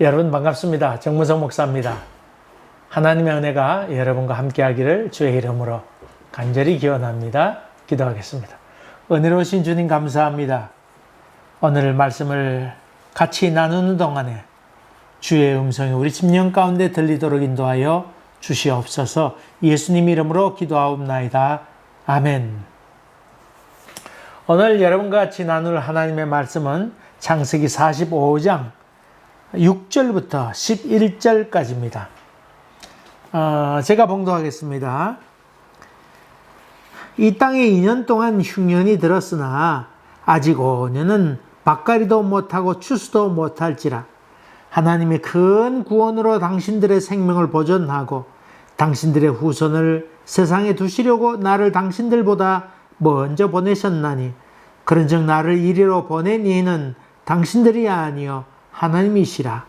여러분 반갑습니다. 정무성 목사입니다. 하나님의 은혜가 여러분과 함께하기를 주의 이름으로 간절히 기원합니다. 기도하겠습니다. 은혜로우신 주님 감사합니다. 오늘 말씀을 같이 나누는 동안에 주의 음성이 우리 심령 가운데 들리도록 인도하여 주시옵소서 예수님 이름으로 기도하옵나이다. 아멘. 오늘 여러분과 같이 나눌 하나님의 말씀은 창세기 45장 6절부터 11절까지입니다. 어, 제가 봉독하겠습니다. 이 땅에 2년 동안 흉년이 들었으나 아직 5년은 밭가리도 못하고 추수도 못할지라 하나님의 큰 구원으로 당신들의 생명을 보존하고 당신들의 후손을 세상에 두시려고 나를 당신들보다 먼저 보내셨나니 그런즉 나를 이리로 보낸 이는 당신들이 아니요 하나님이시라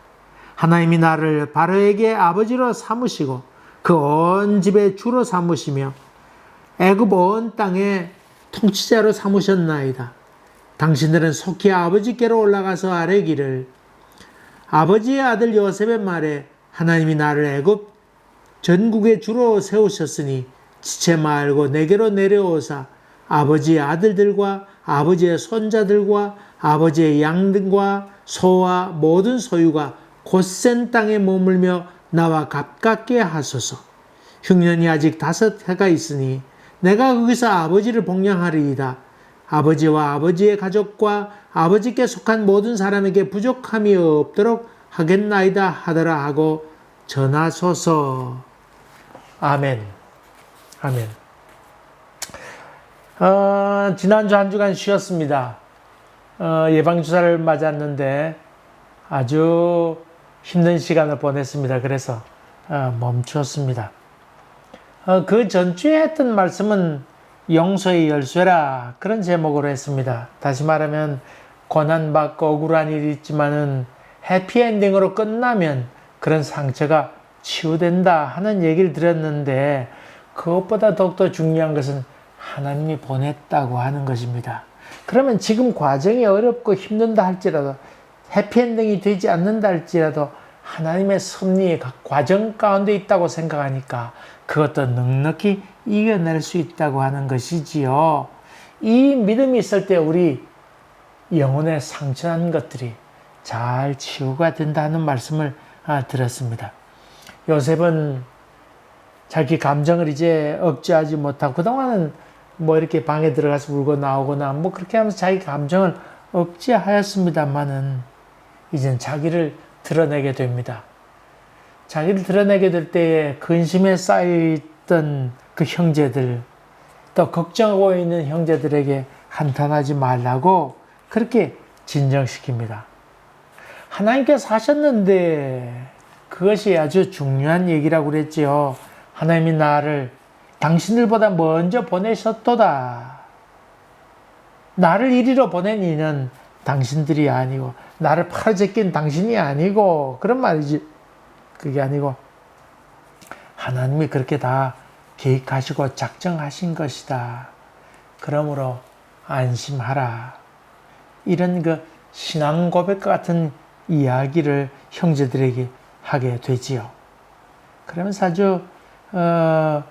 하나님이 나를 바로에게 아버지로 삼으시고 그 온 집의 주로 삼으시며 애굽 온 땅의 통치자로 삼으셨나이다. 당신들은 속히 아버지께로 올라가서 아뢰기를 아버지의 아들 요셉의 말에 하나님이 나를 애굽 전국의 주로 세우셨으니 지체 말고 내게로 내려오사 아버지의 아들들과 아버지의 손자들과 아버지의 양들과 소와 모든 소유가 곧센 땅에 머물며 나와 가깝게 하소서. 흉년이 아직 다섯 해가 있으니 내가 거기서 아버지를 복양하리이다. 아버지와 아버지의 가족과 아버지께 속한 모든 사람에게 부족함이 없도록 하겠나이다 하더라 하고 전하소서. 아멘. 아멘. 어, 지난주 한 주간 쉬었습니다. 어, 예방주사를 맞았는데 아주 힘든 시간을 보냈습니다. 그래서 어, 멈추었습니다. 어, 그 전주에 했던 말씀은 용서의 열쇠라 그런 제목으로 했습니다. 다시 말하면 고난받고 억울한 일이 있지만은 해피엔딩으로 끝나면 그런 상처가 치유된다 하는 얘기를 드렸는데 그것보다 더욱더 중요한 것은 하나님이 보냈다고 하는 것입니다. 그러면 지금 과정이 어렵고 힘든다 할지라도 해피엔딩이 되지 않는다 할지라도 하나님의 섭리의 과정 가운데 있다고 생각하니까 그것도 넉넉히 이겨낼 수 있다고 하는 것이지요. 이 믿음이 있을 때 우리 영혼에 상처난 것들이 잘 치유가 된다는 말씀을 들었습니다. 요셉은 자기 감정을 이제 억제하지 못하고 그동안은 뭐 이렇게 방에 들어가서 울고 나오거나 뭐 그렇게 하면서 자기 감정을 억제하였습니다만은 이젠 자기를 드러내게 됩니다. 자기를 드러내게 될 때에 근심에 쌓여있던 그 형제들, 또 걱정하고 있는 형제들에게 한탄하지 말라고 그렇게 진정시킵니다. 하나님께서 하셨는데 그것이 아주 중요한 얘기라고 그랬지요. 하나님이 나를 당신들보다 먼저 보내셨도다. 나를 이리로 보낸 이는 당신들이 아니고 나를 팔아제낀 당신이 아니고 그런 말이지. 그게 아니고 하나님이 그렇게 다 계획하시고 작정하신 것이다. 그러므로 안심하라. 이런 그 신앙 고백 같은 이야기를 형제들에게 하게 되지요. 그러면서 아주 어, 어,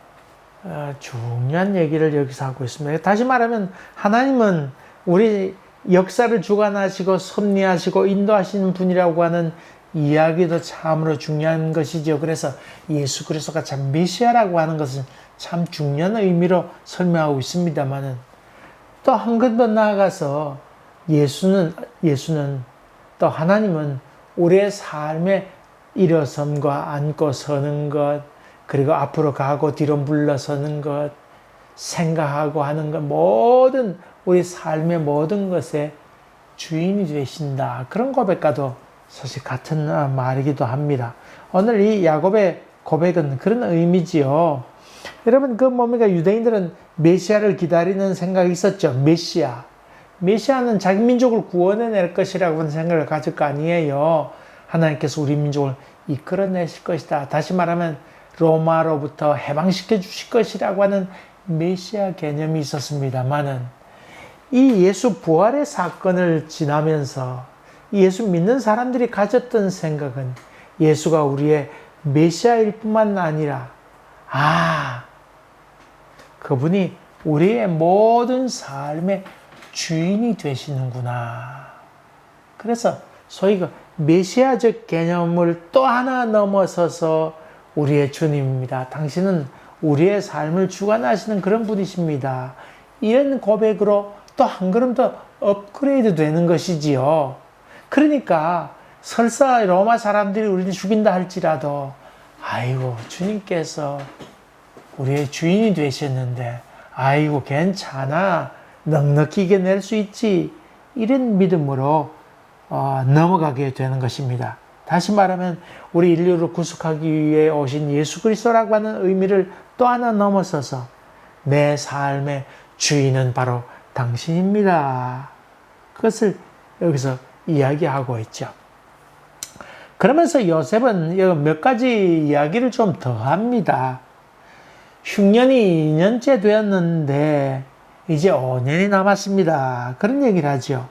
중요한 얘기를 여기서 하고 있습니다. 다시 말하면 하나님은 우리 역사를 주관하시고 섭리하시고 인도하시는 분이라고 하는 이야기도 참으로 중요한 것이죠. 그래서 예수 그리스도가 참 메시아라고 하는 것은 참 중요한 의미로 설명하고 있습니다만은 또한것더 나아가서 예수는 예수는 또 하나님은 우리의 삶의 일어섬과 앉고 서는 것 그리고 앞으로 가고 뒤로 물러서는 것 생각하고 하는 것 모든 우리 삶의 모든 것에 주인이 되신다. 그런 고백과도 사실 같은 말이기도 합니다. 오늘 이 야곱의 고백은 그런 의미지요. 여러분 그 뭡니까 유대인들은 메시아를 기다리는 생각이 있었죠. 메시아. 메시아는 자기 민족을 구원해낼 것이라고 생각을 가질 거 아니에요. 하나님께서 우리 민족을 이끌어내실 것이다. 다시 말하면 로마로부터 해방시켜 주실 것이라고 하는 메시아 개념이 있었습니다만은 이 예수 부활의 사건을 지나면서 예수 믿는 사람들이 가졌던 생각은 예수가 우리의 메시아일 뿐만 아니라, 아, 그분이 우리의 모든 삶의 주인이 되시는구나. 그래서 소위 그 메시아적 개념을 또 하나 넘어서서 우리의 주님입니다. 당신은 우리의 삶을 주관하시는 그런 분이십니다. 이런 고백으로 또 한 걸음 더 업그레이드 되는 것이지요. 그러니까 설사 로마 사람들이 우리를 죽인다 할지라도 아이고 주님께서 우리의 주인이 되셨는데 아이고 괜찮아 넉넉히 이겨낼 수 있지 이런 믿음으로 어, 넘어가게 되는 것입니다. 다시 말하면 우리 인류를 구속하기 위해 오신 예수 그리스도라고 하는 의미를 또 하나 넘어서서 내 삶의 주인은 바로 당신입니다. 그것을 여기서 이야기하고 있죠. 그러면서 요셉은 몇 가지 이야기를 좀 더 합니다. 흉년이 2년째 되었는데 이제 5년이 남았습니다. 그런 얘기를 하죠.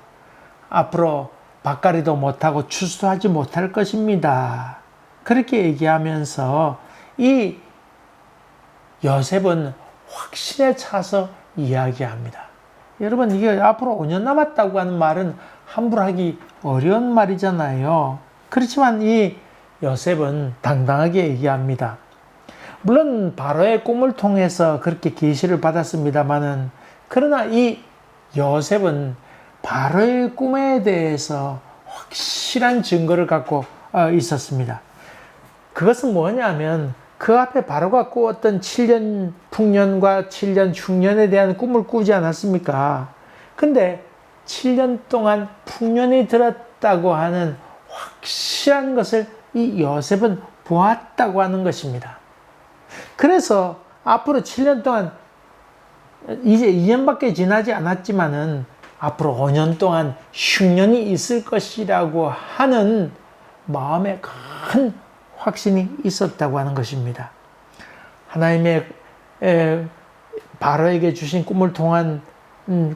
앞으로 밭가리도 못하고 추수하지 못할 것입니다. 그렇게 얘기하면서 이 요셉은 확신에 차서 이야기합니다. 여러분, 이게 앞으로 5년 남았다고 하는 말은 함부로 하기 어려운 말이잖아요. 그렇지만 이 요셉은 당당하게 얘기합니다. 물론 바로의 꿈을 통해서 그렇게 계시를 받았습니다만은 그러나 이 요셉은 바로의 꿈에 대해서 확실한 증거를 갖고 어, 있었습니다. 그것은 뭐냐면 그 앞에 바로가 꾸었던 7년 풍년과 7년 흉년에 대한 꿈을 꾸지 않았습니까? 근데 7년 동안 풍년이 들었다고 하는 확실한 것을 이 요셉은 보았다고 하는 것입니다. 그래서 앞으로 7년 동안 이제 2년밖에 지나지 않았지만은 앞으로 5년 동안 흉년이 있을 것이라고 하는 마음에 큰 확신이 있었다고 하는 것입니다. 하나님의 바로에게 주신 꿈을 통한 음,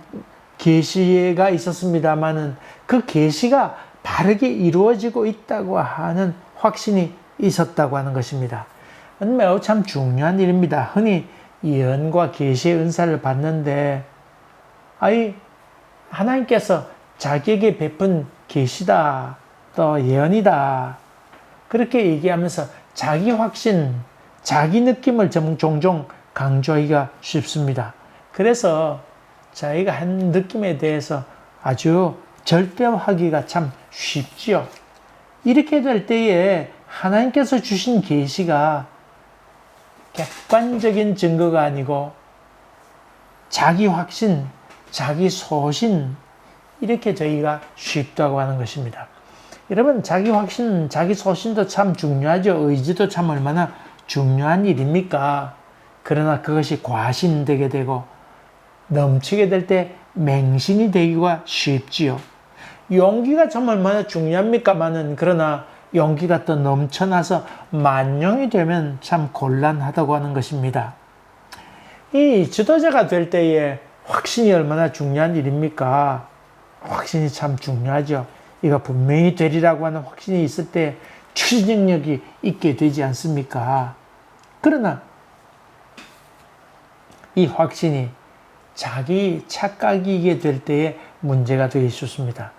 계시가 있었습니다만은 그 계시가 바르게 이루어지고 있다고 하는 확신이 있었다고 하는 것입니다. 매우 참 중요한 일입니다. 흔히 예언과 계시의 은사를 받는데 아이 하나님께서 자기에게 베푼 계시다 또 예언이다 그렇게 얘기하면서 자기 확신, 자기 느낌을 종종 강조하기가 쉽습니다. 그래서 자기가 한 느낌에 대해서 아주 절대화하기가 참 쉽지요. 이렇게 될 때에 하나님께서 주신 계시가 객관적인 증거가 아니고 자기 확신, 자기 소신 이렇게 저희가 쉽다고 하는 것입니다. 여러분 자기 확신, 자기 소신도 참 중요하죠. 의지도 참 얼마나 중요한 일입니까? 그러나 그것이 과신되게 되고 넘치게 될 때 맹신이 되기가 쉽지요. 용기가 참 얼마나 중요합니까마는 그러나 용기가 또 넘쳐나서 만용이 되면 참 곤란하다고 하는 것입니다. 이 지도자가 될 때에 확신이 얼마나 중요한 일입니까? 확신이 참 중요하죠. 이거 분명히 되리라고 하는 확신이 있을 때 추진력이 있게 되지 않습니까? 그러나 이 확신이 자기 착각이게 될 때에 문제가 되기 쉽습니다.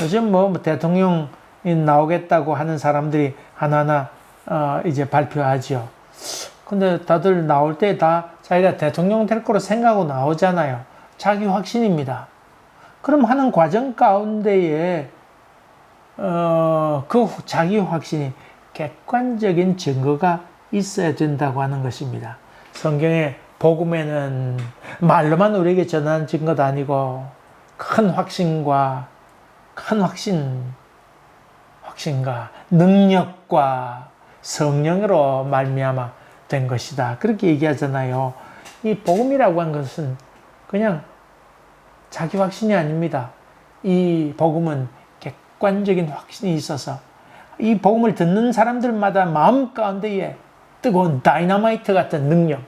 요즘 뭐 대통령 나오겠다고 하는 사람들이 하나하나 어 이제 발표하죠. 근데 다들 나올 때 다 자기가 대통령 될 거로 생각하고 나오잖아요. 자기 확신입니다. 그럼 하는 과정 가운데에 어, 그 자기 확신이 객관적인 증거가 있어야 된다고 하는 것입니다. 성경의 복음에는 말로만 우리에게 전하는 증거도 아니고 큰 확신과 큰 확신, 확신과 능력과 성령으로 말미암아 된 것이다. 그렇게 얘기하잖아요. 이 복음이라고 한 것은 그냥 자기 확신이 아닙니다. 이 복음은 객관적인 확신이 있어서 이 복음을 듣는 사람들마다 마음 가운데에 뜨거운 다이너마이트 같은 능력,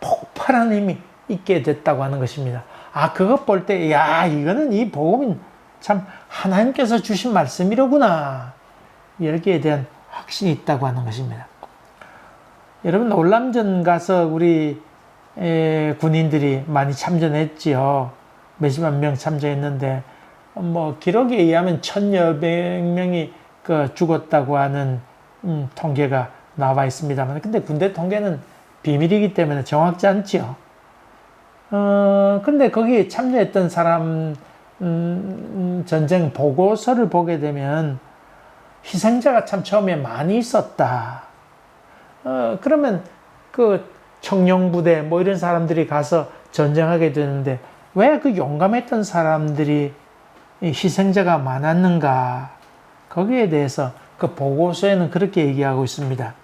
폭발한 힘이 있게 됐다고 하는 것입니다. 아, 그것 볼 때, 야, 이거는 이 복음은 참 하나님께서 주신 말씀이로구나. 여기에 대한 확신이 있다고 하는 것입니다. 여러분 올람전 가서 우리 에, 군인들이 많이 참전했지요. 몇십만 명 참전했는데 뭐 기록에 의하면 천여백 명이 그 죽었다고 하는 음, 통계가 나와 있습니다만 근데 군대 통계는 비밀이기 때문에 정확지 않지요. 어 근데 거기 참여했던 사람 음, 전쟁 보고서를 보게 되면 희생자가 참 처음에 많이 있었다. 어, 그러면 그 청룡부대 뭐 이런 사람들이 가서 전쟁하게 되는데 왜 그 용감했던 사람들이 희생자가 많았는가? 거기에 대해서 그 보고서에는 그렇게 얘기하고 있습니다.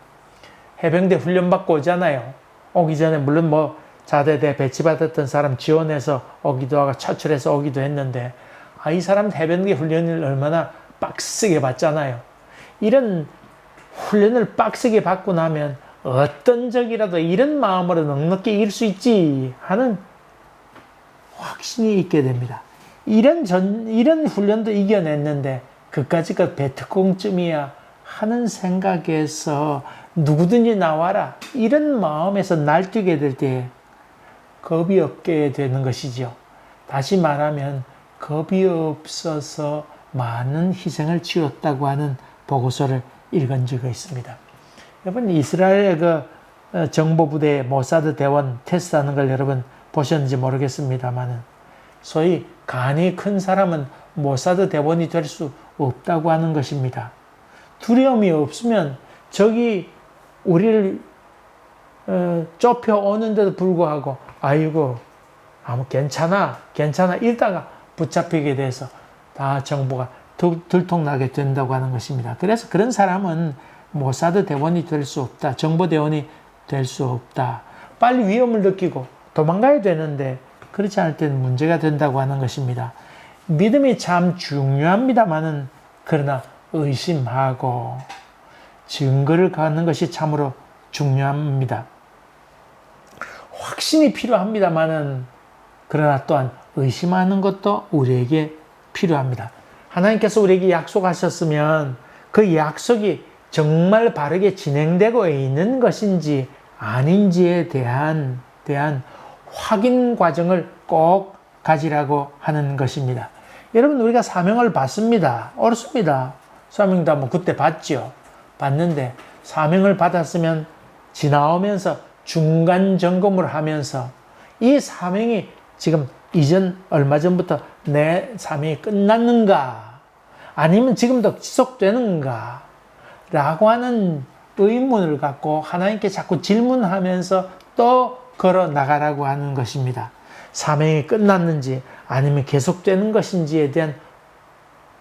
해병대 훈련받고 오잖아요. 오기 전에 물론 뭐 자대대 배치받았던 사람 지원해서 오기도 하고 차출해서 오기도 했는데 아, 이 사람 해병대 훈련을 얼마나 빡세게 받잖아요. 이런 훈련을 빡세게 받고 나면 어떤 적이라도 이런 마음으로 넉넉히 이길 수 있지 하는 확신이 있게 됩니다. 이런 전, 이런 훈련도 이겨냈는데 그까지가 베트콩쯤이야 하는 생각에서 누구든지 나와라 이런 마음에서 날뛰게 될 때 겁이 없게 되는 것이죠. 다시 말하면 겁이 없어서 많은 희생을 치렀다고 하는 보고서를 읽은 적이 있습니다. 여러분 이스라엘 그 어, 정보부대 모사드 대원 테스트하는 걸 여러분 보셨는지 모르겠습니다만은 소위 간이 큰 사람은 모사드 대원이 될 수 없다고 하는 것입니다. 두려움이 없으면 적이 우리를 어, 좁혀 오는데도 불구하고 아이고 아무 괜찮아 괜찮아 이러다가 붙잡히게 돼서 다 정보가 들통나게 된다고 하는 것입니다. 그래서 그런 사람은 모사드 대원이 될 수 없다. 정보 대원이 될 수 없다. 빨리 위험을 느끼고 도망가야 되는데 그렇지 않을 때는 문제가 된다고 하는 것입니다. 믿음이 참 중요합니다만은 그러나 의심하고 증거를 갖는 것이 참으로 중요합니다. 확신이 필요합니다만은 그러나 또한 의심하는 것도 우리에게 필요합니다. 하나님께서 우리에게 약속하셨으면 그 약속이 정말 바르게 진행되고 있는 것인지 아닌지에 대한, 대한 확인 과정을 꼭 가지라고 하는 것입니다. 여러분, 우리가 사명을 받습니다. 옳습니다. 사명도 뭐 그때 받죠. 받는데 사명을 받았으면 지나오면서 중간 점검을 하면서 이 사명이 지금 이전 얼마 전부터 내 사명이 끝났는가 아니면 지금도 지속되는가 라고 하는 의문을 갖고 하나님께 자꾸 질문하면서 또 걸어 나가라고 하는 것입니다. 사명이 끝났는지 아니면 계속되는 것인지에 대한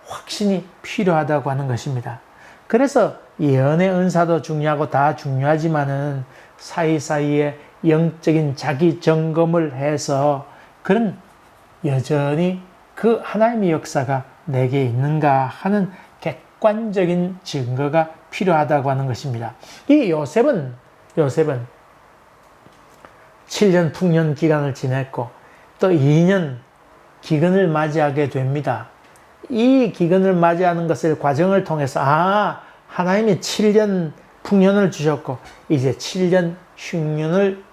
확신이 필요하다고 하는 것입니다. 그래서 예언의 은사도 중요하고 다 중요하지만은 사이사이에 영적인 자기 점검을 해서 그런 여전히 그 하나님의 역사가 내게 있는가 하는 객관적인 증거가 필요하다고 하는 것입니다. 이 요셉은 요셉은 7년 풍년 기간을 지냈고 또 2년 기근을 맞이하게 됩니다. 이 기근을 맞이하는 것을 과정을 통해서 아 하나님이 7년 풍년을 주셨고 이제 7년 흉년을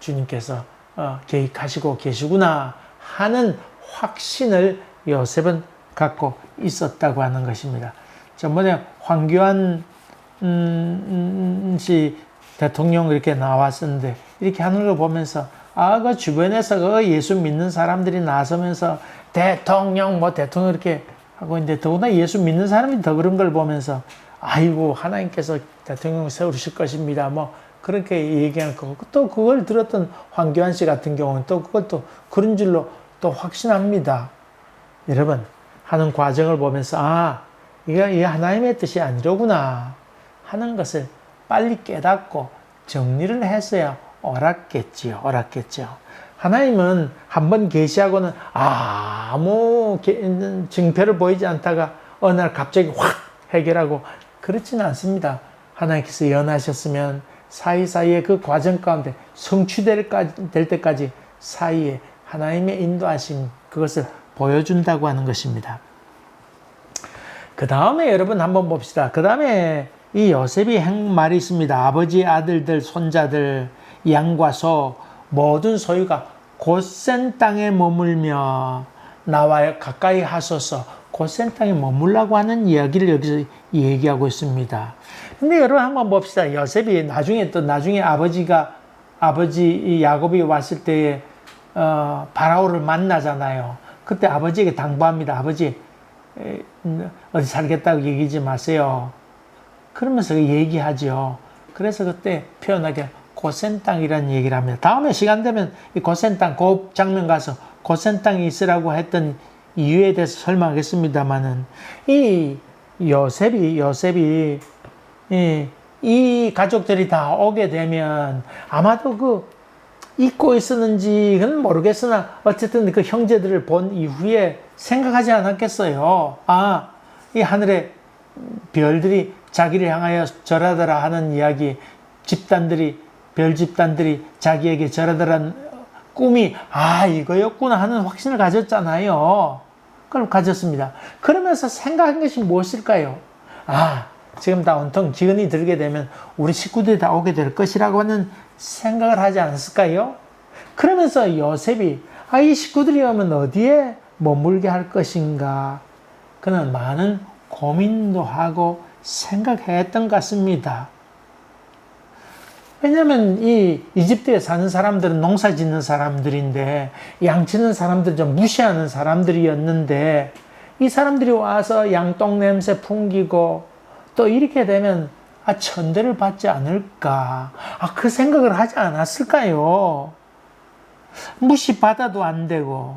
주님께서 어, 계획하시고 계시구나 하는 확신을 요셉은 갖고 있었다고 하는 것입니다. 저번에 황교안 음, 씨 대통령 이렇게 나왔었는데 이렇게 하는 걸 보면서 아, 그 주변에서 그 예수 믿는 사람들이 나서면서 대통령 뭐 대통령 이렇게 하고 있는데 더구나 예수 믿는 사람이 더 그런 걸 보면서 아이고 하나님께서 대통령 세우실 것입니다. 뭐 그렇게 얘기하는 거고 또 그걸 들었던 황교안 씨 같은 경우는 또 그것도 그런 줄로 또 확신합니다. 여러분 하는 과정을 보면서 아 이게 하나님의 뜻이 아니로구나 하는 것을 빨리 깨닫고 정리를 했어야 옳았겠지요. 옳았겠죠. 하나님은 한 번 계시하고는 아무 증표를 보이지 않다가 어느 날 갑자기 확 해결하고 그렇지는 않습니다. 하나님께서 연하셨으면 사이사이에 그 과정 가운데 성취될 때까지 사이에 하나님의 인도하심 그것을 보여준다고 하는 것입니다. 그 다음에 여러분 한번 봅시다. 그 다음에 이 요셉이 한 말이 있습니다. 아버지 아들들 손자들 양과 소 모든 소유가 곧센 땅에 머물며 나와 가까이 하소서 곧센 땅에 머물라고 하는 이야기를 여기서 얘기하고 있습니다. 근데 여러분 한번 봅시다. 요셉이 나중에 또 나중에 아버지가 아버지 야곱이 왔을 때에 어, 바라오를 만나잖아요. 그때 아버지에게 당부합니다. 아버지 에, 어디 살겠다고 얘기하지 마세요. 그러면서 얘기하죠. 그래서 그때 표현하게 고센 땅이라는 얘기를 합니다. 다음에 시간 되면 이 고센 땅, 그 장면 가서 고센 땅이 있으라고 했던 이유에 대해서 설명하겠습니다만은 이 요셉이 요셉이 이, 이 가족들이 다 오게 되면 아마도 그 잊고 있었는지 그는 모르겠으나 어쨌든 그 형제들을 본 이후에 생각하지 않았겠어요. 아, 이 하늘에 별들이 자기를 향하여 절하더라 하는 이야기, 집단들이 별 집단들이 자기에게 절하더란 꿈이 아 이거였구나 하는 확신을 가졌잖아요. 그럼 가졌습니다. 그러면서 생각한 것이 무엇일까요? 아 지금 다 온통 기운이 들게 되면 우리 식구들이 다 오게 될 것이라고 하는 생각을 하지 않았을까요? 그러면서 요셉이 아, 이 식구들이 오면 어디에 머물게 할 것인가? 그는 많은 고민도 하고 생각했던 것 같습니다. 왜냐하면 이 이집트에 사는 사람들은 농사 짓는 사람들인데 양 치는 사람들 좀 무시하는 사람들이었는데 이 사람들이 와서 양똥 냄새 풍기고 또 이렇게 되면 아 천대를 받지 않을까 아 그 생각을 하지 않았을까요? 무시 받아도 안 되고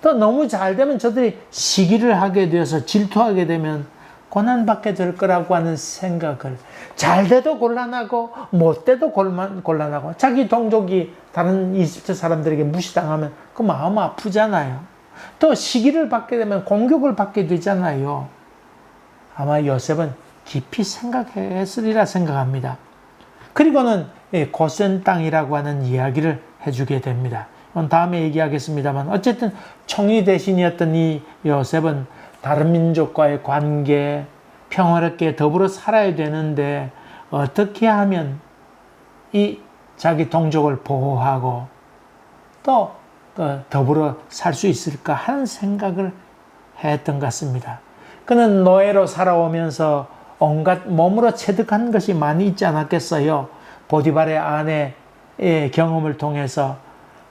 또 너무 잘 되면 저들이 시기를 하게 되어서 질투하게 되면 고난받게 될 거라고 하는 생각을 잘 돼도 곤란하고 못 돼도 곤란하고 자기 동족이 다른 이집트 사람들에게 무시당하면 그 마음 아프잖아요. 또 시기를 받게 되면 공격을 받게 되잖아요. 아마 요셉은 깊이 생각했으리라 생각합니다. 그리고는 고센 땅이라고 하는 이야기를 해주게 됩니다. 다음에 얘기하겠습니다만 어쨌든 총리 대신이었던 이 요셉은 다른 민족과의 관계, 평화롭게 더불어 살아야 되는데 어떻게 하면 이 자기 동족을 보호하고 또 어, 더불어 살 수 있을까 하는 생각을 했던 것 같습니다. 그는 노예로 살아오면서 온갖 몸으로 체득한 것이 많이 있지 않았겠어요. 보디발의 아내의 경험을 통해서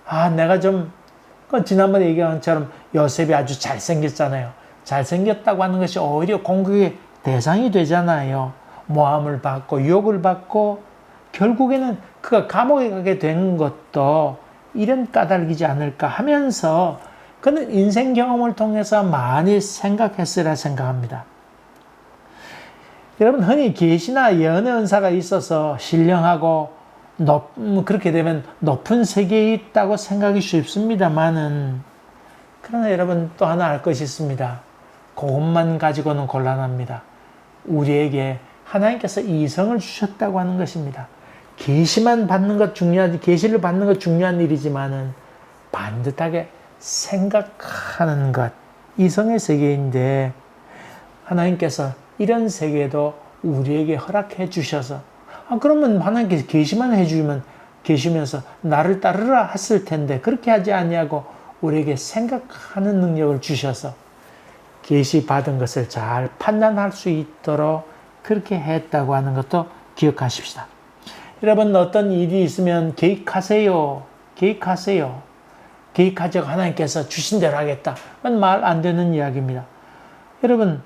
아 내가 좀그 지난번에 얘기한 것처럼 요셉이 아주 잘생겼잖아요. 잘생겼다고 하는 것이 오히려 공격의 대상이 되잖아요. 모함을 받고 유혹을 받고 결국에는 그가 감옥에 가게 된 것도 이런 까닭이지 않을까 하면서 그는 인생 경험을 통해서 많이 생각했으라 생각합니다. 여러분 흔히 계시나 예언의 은사가 있어서 신령하고 높, 그렇게 되면 높은 세계에 있다고 생각이 쉽습니다만은 그러나 여러분 또 하나 알 것이 있습니다. 그것만 가지고는 곤란합니다. 우리에게 하나님께서 이성을 주셨다고 하는 것입니다. 계시만 받는 것 중요하지 계시를 받는 것 중요한 일이지만은 반듯하게 생각하는 것 이성의 세계인데 하나님께서 이런 세계도 우리에게 허락해 주셔서 아 그러면 하나님께서 계시만 해주면 계시면서 나를 따르라 했을 텐데 그렇게 하지 아니하고 우리에게 생각하는 능력을 주셔서 계시 받은 것을 잘 판단할 수 있도록 그렇게 했다고 하는 것도 기억하십시다. 여러분 어떤 일이 있으면 계획하세요. 계획하세요. 계획하자고 하나님께서 주신 대로 하겠다. 그건 말 안 되는 이야기입니다. 여러분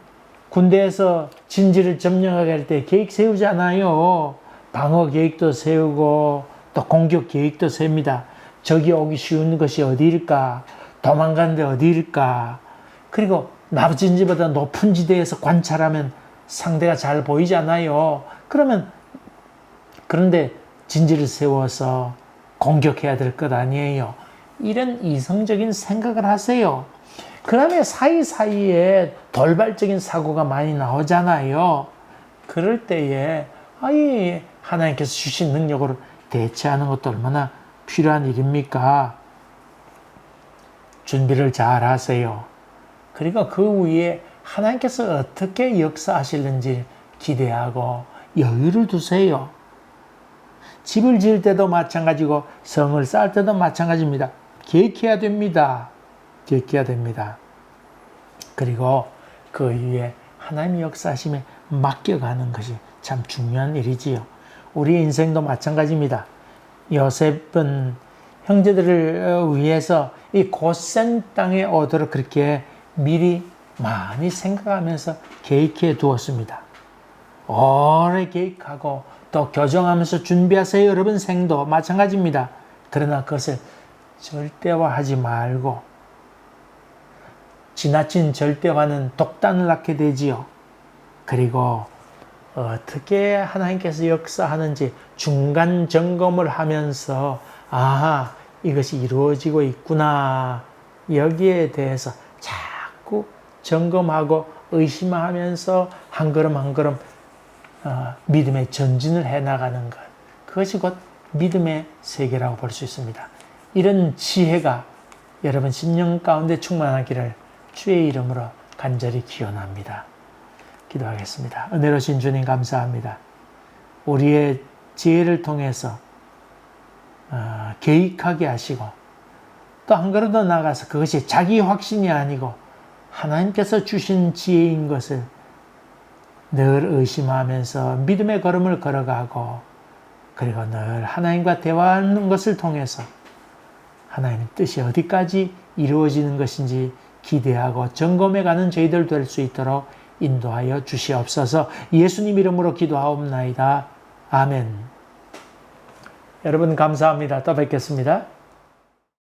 군대에서 진지를 점령하게 할 때 계획 세우잖아요. 방어 계획도 세우고 또 공격 계획도 세웁니다. 적이 오기 쉬운 것이 어디일까? 도망가는데 어디일까? 그리고 나머지보다 높은 지대에서 관찰하면 상대가 잘 보이잖아요. 그러면 그런데 진지를 세워서 공격해야 될 것 아니에요. 이런 이성적인 생각을 하세요. 그 다음에 사이사이에 돌발적인 사고가 많이 나오잖아요. 그럴 때에 아이 하나님께서 주신 능력으로 대처하는 것도 얼마나 필요한 일입니까? 준비를 잘 하세요. 그리고 그 위에 하나님께서 어떻게 역사하실는지 기대하고 여유를 두세요. 집을 지을 때도 마찬가지고 성을 쌓을 때도 마찬가지입니다. 계획해야 됩니다. 계획해야 됩니다. 그리고 그 위에 하나님의 역사하심에 맡겨가는 것이 참 중요한 일이지요. 우리 인생도 마찬가지입니다. 요셉은 형제들을 위해서 이 고센 땅에 오도록 그렇게 미리 많이 생각하면서 계획해 두었습니다. 오래 계획하고 또 교정하면서 준비하세요. 여러분 생도 마찬가지입니다. 그러나 그것을 절대화하지 말고 지나친 절대화는 독단을 낳게 되지요. 그리고 어떻게 하나님께서 역사하는지 중간 점검을 하면서 아 이것이 이루어지고 있구나 여기에 대해서 자꾸 점검하고 의심하면서 한 걸음 한 걸음 어, 믿음의 전진을 해 나가는 것 그것이 곧 믿음의 세계라고 볼 수 있습니다. 이런 지혜가 여러분 심령 가운데 충만하기를 주의 이름으로 간절히 기원합니다. 기도하겠습니다. 은혜로신 주님 감사합니다. 우리의 지혜를 통해서 어, 계획하게 하시고 또 한 걸음 더 나가서 그것이 자기 확신이 아니고 하나님께서 주신 지혜인 것을 늘 의심하면서 믿음의 걸음을 걸어가고 그리고 늘 하나님과 대화하는 것을 통해서 하나님 뜻이 어디까지 이루어지는 것인지 기대하고 점검해 가는 저희들 될 수 있도록 인도하여 주시옵소서 예수님 이름으로 기도하옵나이다. 아멘. 여러분 감사합니다. 또 뵙겠습니다.